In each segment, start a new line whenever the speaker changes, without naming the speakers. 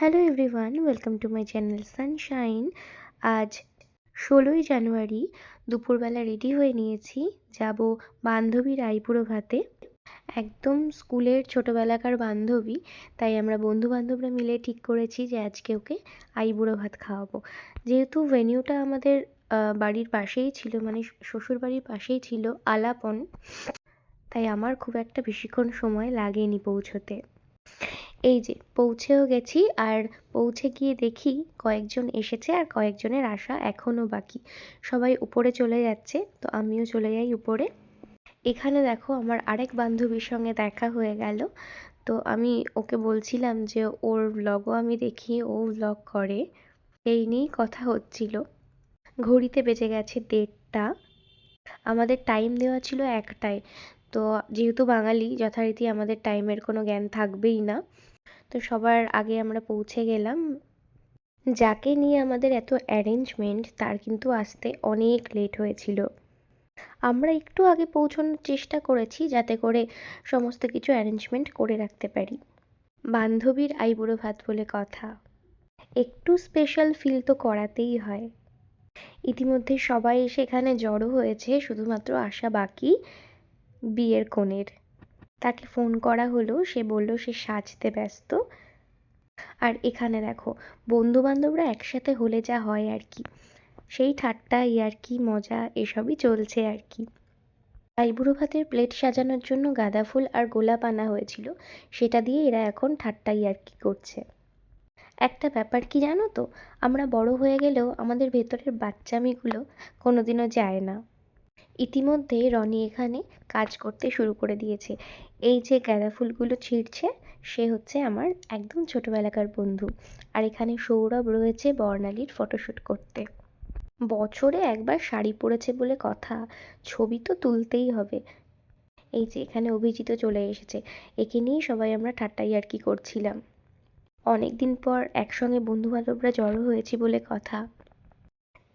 Hello everyone welcome to my channel Sunshine আজ ষোলোই জানুয়ারি, দুপুরবেলা রেডি হয়ে নিয়েছি, যাব বান্ধবীর আইবুড়ো ভাতে একদম স্কুলের ছোটোবেলাকার বান্ধবী, তাই আমরা বন্ধু বান্ধবরা মিলে ঠিক করেছি যে আজকে ওকে আইবুড়ো ভাত খাওয়াবো। যেহেতু ভেনিউটা আমাদের বাড়ির পাশেই ছিল মানে শ্বশুর বাড়ির পাশেই ছিল, আলাপন, তাই আমার খুব একটা বেশিক্ষণ সময় লাগেনি পৌঁছোতে। এই যে, পৌঁছেও গেছি আর পৌঁছে গিয়ে দেখি কয়েকজন এসেছে আর কয়েকজনের আসা এখনও বাকি। সবাই উপরে চলে যাচ্ছে, তো আমিও চলে যাই উপরে। এখানে দেখো আমার আরেক বান্ধবীর সঙ্গে দেখা হয়ে গেল। তো আমি ওকে বলছিলাম যে, ওর ব্লগও আমি দেখি, ও ব্লগ করে। এই নিয়েই কথা হচ্ছিল। ঘড়িতে বেজে গেছে দেড়টা। আমাদের টাইম দেওয়া ছিল একটায়। তো যেহেতু বাঙালি, যথারীতি আমাদের টাইমের কোনো জ্ঞান থাকবেই না। তো সবার আগে আমরা পৌঁছে গেলাম। যাকে নিয়ে আমাদের এত অ্যারেঞ্জমেন্ট তার কিন্তু আসতে অনেক লেট হয়েছিল। আমরা একটু আগে পৌঁছানোর চেষ্টা করেছি যাতে করে সমস্ত কিছু অ্যারেঞ্জমেন্ট করে রাখতে পারি। বান্ধবীর আইবুড়ো ভাত বলে কথা। একটু স্পেশাল ফিল তো করাতেই হয়। ইতিমধ্যে সবাই সেখানে জড়ো হয়েছে, শুধুমাত্র আসা বাকি। বিয়ের কনের। তাকে ফোন করা হলো, সে বলল, সে সাজতে ব্যস্ত। আর এখানে দেখো বন্ধু বান্ধবরা একসাথে হলে যা হয় আর কি। সেই ঠাট্টা ইয়ার্কি মজা, এসবই চলছে আর কি। আইবুড়ো ভাতের প্লেট সাজানোর জন্য গাঁদা ফুল আর গোলাপ আনা হয়েছিল। সেটা দিয়ে এরা এখন ঠাট্টা ইয়ার্কি করছে। একটা ব্যাপার কি জানো তো? আমরা বড় হয়ে গেলেও আমাদের ভেতরের বাচ্চামিগুলো কোনোদিনও যায় না। ইতিমধ্যে রনি এখানে কাজ করতে শুরু করে দিয়েছে। এই যে গাঁদা ফুলগুলো ছিঁড়ছে, সে হচ্ছে আমার একদম ছোটোবেলাকার বন্ধু। আর এখানে সৌরভ রয়েছে বর্ণালীর ফটোশ্যুট করতে। বছরে একবার শাড়ি পরেছে বলে কথা, ছবি তো তুলতেই হবে। এই যে এখানে অভিজিৎ চলে এসেছে। একে নিয়েই সবাই আমরা ঠাট্টাই আর কি করছিলাম। অনেক দিন পর একসঙ্গে বন্ধু বান্ধবরা জড়ো হয়েছি বলে কথা।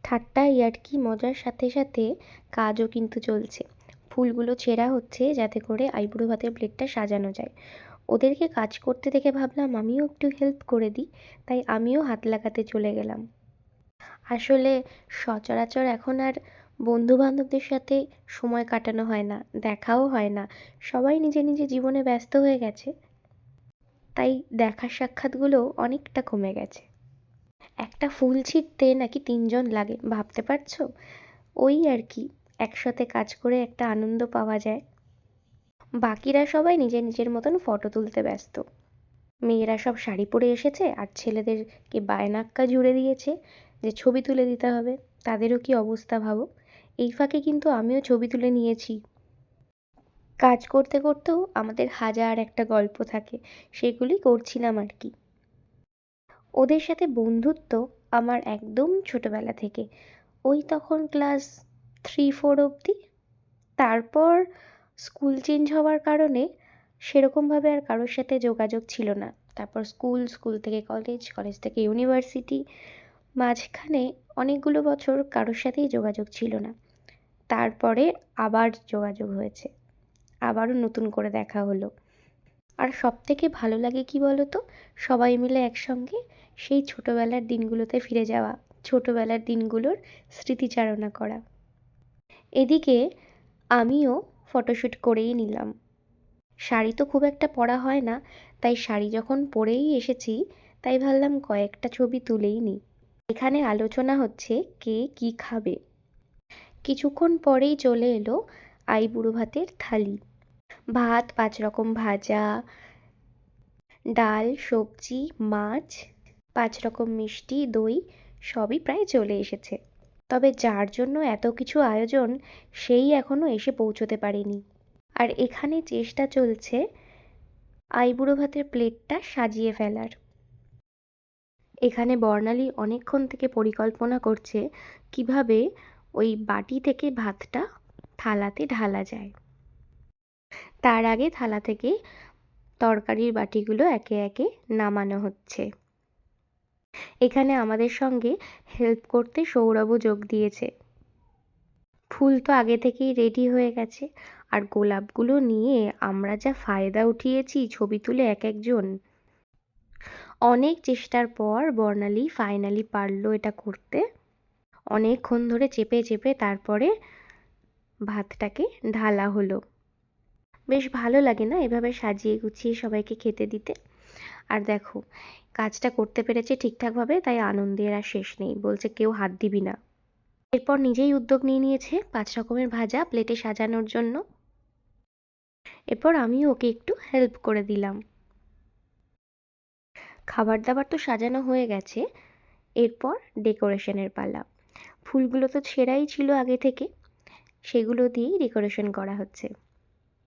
ঠাট্টা ইয়ার্কি মজার সাথে সাথে কাজও কিন্তু চলছে। ফুলগুলো ছেঁড়া হচ্ছে যাতে করে আইবুড়ো ভাতের প্লেটটা সাজানো যায়। ওদেরকে কাজ করতে দেখে ভাবলাম আমিও একটু হেল্প করে দিই, তাই আমিও হাত লাগাতে চলে গেলাম। আসলে সচরাচর এখন আর বন্ধু বান্ধবদের সাথে সময় কাটানো হয় না, দেখাও হয় না। সবাই নিজের নিজের জীবনে ব্যস্ত হয়ে গেছে, তাই দেখা সাক্ষাৎগুলো অনেকটা কমে গেছে। একটা ফুল ছিঁড়তে নাকি তিনজন লাগে, ভাবতে পারছ? ওই আর কি, একসাথে কাজ করে একটা আনন্দ পাওয়া যায়। বাকিরা সবাই নিজের নিজের মতন ফটো তুলতে ব্যস্ত। মেয়েরা সব শাড়ি পরে এসেছে আর ছেলেদেরকে বায়নাক্কা জুড়ে দিয়েছে যে ছবি তুলে দিতে হবে। তাদেরও কি অবস্থা ভাবো? এই ফাঁকে কিন্তু আমিও ছবি তুলে নিয়েছি। কাজ করতে করতেও আমাদের হাজার একটা গল্প থাকে, সেগুলি করছিলাম আর কি। ওদের সাথে বন্ধুত্ব আমার একদম ছোটোবেলা থেকে। ওই তখন ক্লাস থ্রি ফোর অবধি। তারপর স্কুল চেঞ্জ হওয়ার কারণে সেরকমভাবে আর কারোর সাথে যোগাযোগ ছিল না। তারপর স্কুল স্কুল থেকে কলেজ কলেজ থেকে ইউনিভার্সিটি মাঝখানে অনেকগুলো বছর কারোর সাথেই যোগাযোগ ছিল না। তারপরে আবার যোগাযোগ হয়েছে। আবারও নতুন করে দেখা হলো। আর সব থেকে ভালো লাগে কি বলো তো সবাই মিলে একসঙ্গে সেই ছোটোবেলার দিনগুলোতে ফিরে যাওয়া, ছোটোবেলার দিনগুলোর স্মৃতিচারণা করা। এদিকে আমিও ফটোশ্যুট করেই নিলাম। শাড়ি তো খুব একটা পরা হয় না, তাই শাড়ি যখন পরেই এসেছি, তাই ভাবলাম কয়েকটা ছবি তুলেই নিই। এখানে আলোচনা হচ্ছে কে কি খাবে। কিছুক্ষণ পরেই চলে এলো আইবুড়ো ভাতের থালি। ভাত পাঁচ রকম ভাজা, ডাল, সবজি, মাছ পাঁচ রকম মিষ্টি, দই, সবই প্রায় চলে এসেছে। তবে যার জন্য এত কিছু আয়োজন, সেই এখনও এসে পৌঁছতে পারেনি। আর এখানে চেষ্টা চলছে আইবুড়ো ভাতের প্লেটটা সাজিয়ে ফেলার। এখানে বর্ণালী অনেকক্ষণ থেকে পরিকল্পনা করছে কীভাবে ওই বাটি থেকে ভাতটা থালাতে ঢালা যায়। তার আগে থালা থেকে তরকারির বাটিগুলো একে একে নামানো হচ্ছে। এখানে আমাদের সঙ্গে হেল্প করতে সৌরভও যোগ দিয়েছে। ফুল তো আগে থেকেই রেডি হয়ে গেছে। আর গোলাপগুলো নিয়ে আমরা যা ফায়দা উঠিয়েছি ছবি তুলে এক একজন। অনেক চেষ্টার পর বর্ণালী ফাইনালি পারল এটা করতে। অনেকক্ষণ ধরে চেপে চেপে তারপরে ভাতটাকে ঢালা হলো। বেশ ভালো লাগে না এভাবে সাজিয়ে গুছিয়ে সবাইকে খেতে দিতে? আর দেখো কাজটা করতে পেরেছে ঠিকঠাকভাবে, তাই আনন্দের আর শেষ নেই। বলছে, কেউ হাত দিবি না। এরপর নিজেই উদ্যোগ নিয়ে নিয়েছে পাঁচ রকমের ভাজা প্লেটে সাজানোর জন্য। এরপর আমিও ওকে একটু হেল্প করে দিলাম। খাবার দাবার তো সাজানো হয়ে গেছে। এরপর ডেকোরেশনের পালা। ফুলগুলো তো ছেঁড়াই ছিল আগে থেকে। সেগুলো দিয়েই ডেকোরেশন করা হচ্ছে।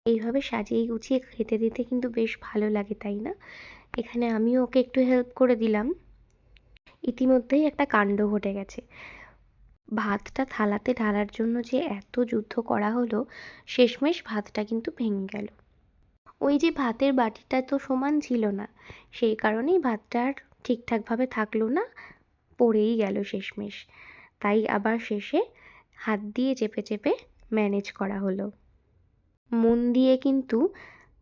এইভাবে সাজিয়ে গুছিয়ে খেতে দিতে কিন্তু বেশ ভালো লাগে, তাই না? এখানে আমিও ওকে একটু হেল্প করে দিলাম। ইতিমধ্যেই একটা কাণ্ড ঘটে গেছে। ভাতটা থালাতে ঢালার জন্য যে এত যুদ্ধ করা হলো, শেষমেশ ভাতটা কিন্তু ভেঙে গেল। ওই যে ভাতের বাটিটা তো সমান ছিল না, সেই কারণেই ভাতটা আর ঠিকঠাকভাবে থাকল না, পড়েই গেল শেষমেশ। তাই আবার শেষে হাত দিয়ে চেপে চেপে ম্যানেজ করা হলো। মন দিয়ে কিন্তু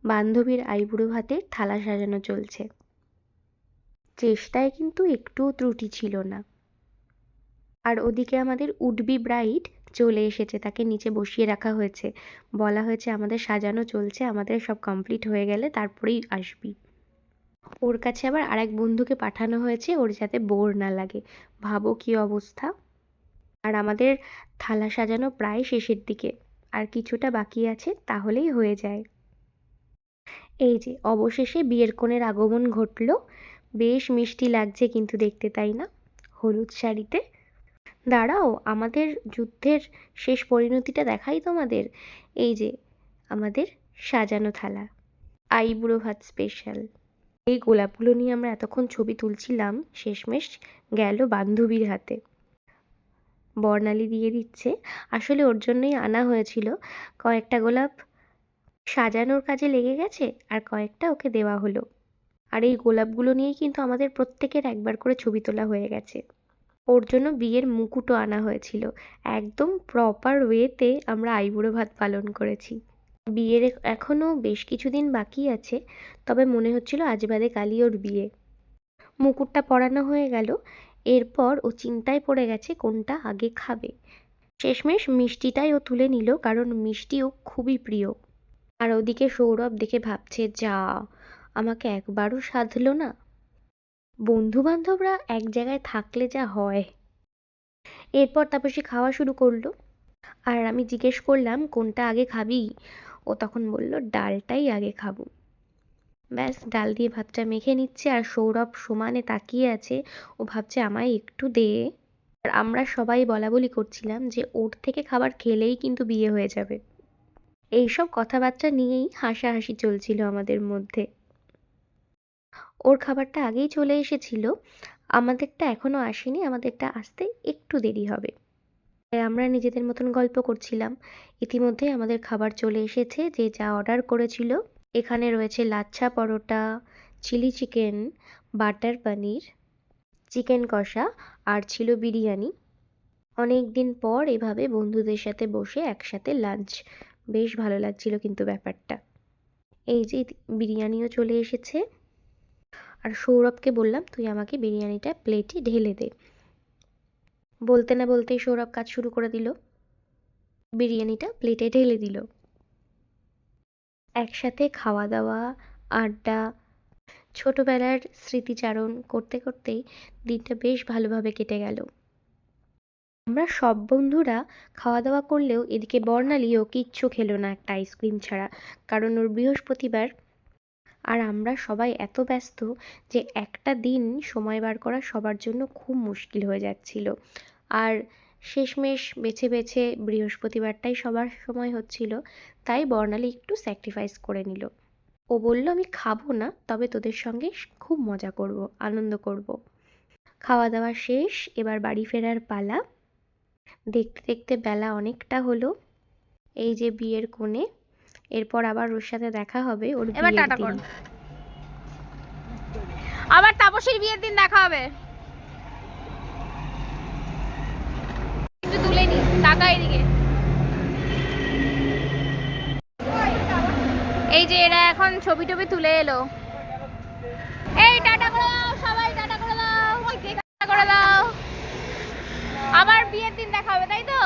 বান্ধবীর আইবুড়ো ভাতের থালা সাজানো চলছে। চেষ্টায় কিন্তু একটুও ত্রুটি ছিল না। আর ওদিকে আমাদের উডবি ব্রাইড চলে এসেছে, তাকে নিচে বসিয়ে রাখা হয়েছে। বলা হয়েছে, আমাদের সাজানো চলছে, আমাদের সব কমপ্লিট হয়ে গেলে তারপরেই আসবি। ওর কাছে আবার আরেক বন্ধুকে পাঠানো হয়েছে, ওর যাতে বোর না লাগে। ভাবো কী অবস্থা? আর আমাদের থালা সাজানো প্রায় শেষের দিকে। আর কিছুটা বাকি আছে তাহলেই হয়ে যায়। এই যে, অবশেষে বিয়ের কনের আগমন ঘটল। বেশ মিষ্টি লাগছে কিন্তু দেখতে, তাই না? হলুদ শাড়িতে। দাঁড়াও, আমাদের যুদ্ধের শেষ পরিণতিটা দেখাই তোমাদের। এই যে, আমাদের সাজানো থালা। আইবুড়ো ভাত স্পেশাল এই গোলাপগুলো নিয়ে আমরা এতক্ষণ ছবি তুলছিলাম, শেষমেশ গেল বান্ধবীর হাতে। বর্ণালী দিয়ে দিচ্ছে। আসলে ওর জন্যই আনা হয়েছিল। কয়েকটা গোলাপ সাজানোর কাজে লেগে গেছে আর কয়েকটা ওকে দেওয়া হলো। আর এই গোলাপগুলো নিয়েই কিন্তু আমাদের প্রত্যেকের একবার করে ছবি তোলা হয়ে গেছে। ওর জন্য বিয়ের মুকুটও আনা হয়েছিল। একদম প্রপার ওয়েতে আমরা আইবুড়ো ভাত পালন করেছি। বিয়ের এখনও বেশ কিছুদিন বাকি আছে, তবে মনে হচ্ছিল আজ বাদে ওর বিয়ে। মুকুটটা পরানো হয়ে গেল। এরপর ও চিন্তায় পড়ে গেছে কোনটা আগে খাবে। শেষমেশ মিষ্টিটাই ও তুলে নিল, কারণ মিষ্টি ও খুবই প্রিয়। আর ওদিকে সৌরভ দেখে ভাবছে, যা, আমাকে একবারও সাধলো না? বন্ধু বান্ধবরা এক জায়গায় থাকলে যা হয়। এরপর তারপর সে খাওয়া শুরু করল। আর আমি জিজ্ঞেস করলাম, কোনটা আগে খাবি? ও তখন বলল, ডালটাই আগে খাব। ব্যাস, ডাল দিয়ে ভাতটা মেখে নিচ্ছে আর সৌরভ সমানে তাকিয়ে আছে। ও ভাবছে আমায় একটু দে। আর আমরা সবাই বলা বলি করছিলাম যে ওর থেকে খাবার খেলেই কিন্তু বিয়ে হয়ে যাবে। এইসব কথাবার্তা নিয়েই হাসাহাসি চলছিল আমাদের মধ্যে। ওর খাবারটা আগেই চলে এসেছিল। আমাদেরটা এখনও আসেনি, আমাদেরটা আসতে একটু দেরি হবে। আমরা নিজেদের মতন গল্প করছিলাম। ইতিমধ্যে আমাদের খাবার চলে এসেছে যে যা অর্ডার করেছিল। এখানে রয়েছে lachha paratha, chilli chicken, butter paneer, chicken কষা আর ছিল বিরিয়ানি। অনেক দিন পর এভাবে বন্ধুদের সাথে বসে একসাথে লাঞ্চ। বেশ ভালো লাগছিল কিন্তু ব্যাপারটা। এই যে বিরিয়ানিও চলে এসেছে। আর সৌরভকে বললাম, তুই আমাকে বিরিয়ানিটা প্লেটে ঢেলে দে। বলতে না বলতেই সৌরভ কাজ শুরু করে দিল। বিরিয়ানিটা প্লেটে ঢেলে দিল। একসাথে খাওয়া দাওয়া আড্ডা, ছোটোবেলার স্মৃতিচারণ করতে করতেই দিনটা বেশ ভালোভাবে কেটে গেল। আমরা সব বন্ধুরা খাওয়া দাওয়া করলেও এদিকে বর্ণালীও কিচ্ছু খেলো না একটা আইসক্রিম ছাড়া, কারণ ওর বৃহস্পতিবার। আর আমরা সবাই এত ব্যস্ত যে একটা দিন সময় বার করা সবার জন্য খুব মুশকিল হয়ে যাচ্ছিল। আর শেষমেশ বেছে বেছে বৃহস্পতিবারটাই সবার সময় হচ্ছিল তাই বর্ণালী একটু স্যাক্রিফাইস করে নিল। ও বলল আমি খাব না তবে তোদের সঙ্গে খুব মজা করব আনন্দ করব। খাওয়া দাওয়া শেষ এবার বাড়ি ফেরার পালা। দেখতে দেখতে বেলা অনেকটা হলো এই যে বিয়ের কোণে। এরপর আবার ওর সাথে দেখা হবে ওর
এবার টাটা কর। আবার তাপসের বিয়ের দিন দেখা হবে। তাকা এদিকে। এই যে এরা এখন ছবি টবি তুলে এলো। এই টাটা করে দাও, সবাই টাটা করে দাও টাটা করে দাও। আবার বিয়ের দিন দেখা হবে, তাই তো?